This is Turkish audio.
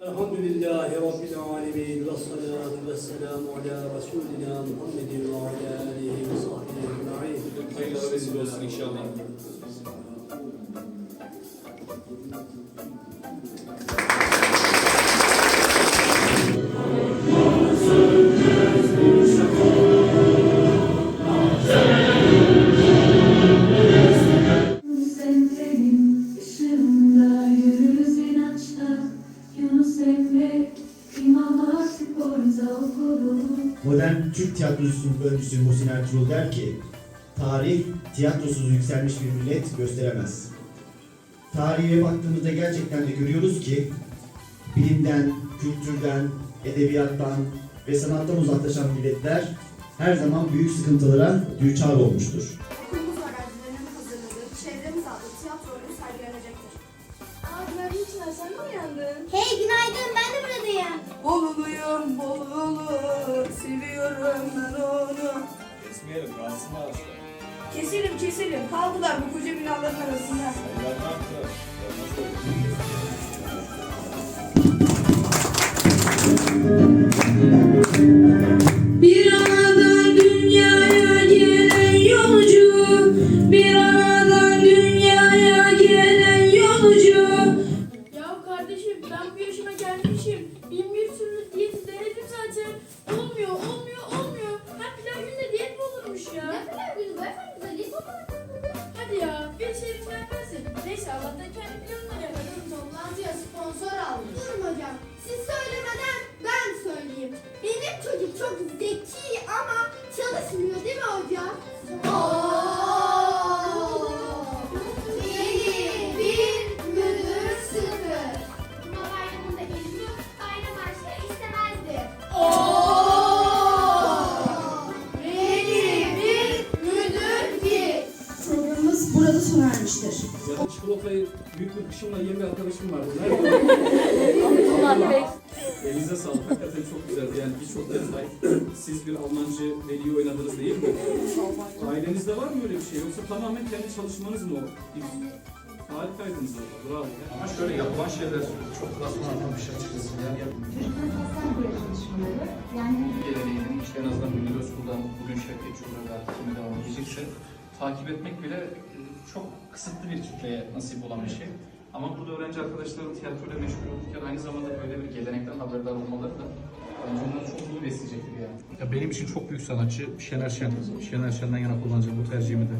Elhamdülillahi Rabbil alemin ve salatu ve selamu ala Resulina Muhammedin ve ala alihi ve sahbihi ecma'in. Hayırlı vesile olsun inşallah. Thank you. Modern Türk tiyatrosunun öncüsü Muhsin Ertuğrul der ki, tarih tiyatrosuz yükselmiş bir millet gösteremez. Tarihe baktığımızda gerçekten de görüyoruz ki, bilimden, kültürden, edebiyattan ve sanattan uzaklaşan milletler her zaman büyük sıkıntılara düçar olmuştur. Okulumuz öğrencilerinin hazırladığı Çevremiz adlı tiyatro oyunu sergilenecektir. Aa günaydın Çınar sen mi uyandın? Hey günaydın. Boluluyum bolulu seviyorum ben onu. Kesmeyelim, rahatsız mı ağaçlar? Keselim keselim kaldılar bu koca binaların arasında. Hayırlar ne yaptılar? Olmaz öyle. Neyse Allah'tan kendi planına gel. Toplantıya sponsor burada sona ermiştir. Ya çikolatayı büyük bir kışımla yiyen bir arkadaşım vardı. Nerede? Elinize sağlık. Hakikaten çok güzeldi. Yani birçok detay. Siz bir Almancı veliyi oynadınız değil mi? Ailenizde var mı öyle bir şey? Yoksa tamamen kendi çalışmanız mı o? Harikaydınız orada. Bravo. Ama şöyle yapılan şeyler çok klasman atlamış açıkçası. Yani yap- geleneğinin işte en azından Münir Özkul'dan bugün Şevket Çukur'a artık kime devam edecekse takip etmek bile e, çok kısıtlı bir kitleye nasip olan bir şey. Ama burada öğrenci arkadaşların tiyatroyla meşgul olurken aynı zamanda böyle bir gelenekten haberdar olmaları da bence onları çok iyi besleyecektir yani. Ya benim için çok büyük sanatçı Şener Şen. Şener Şen'den yana kullanacağım bu tercihimi de.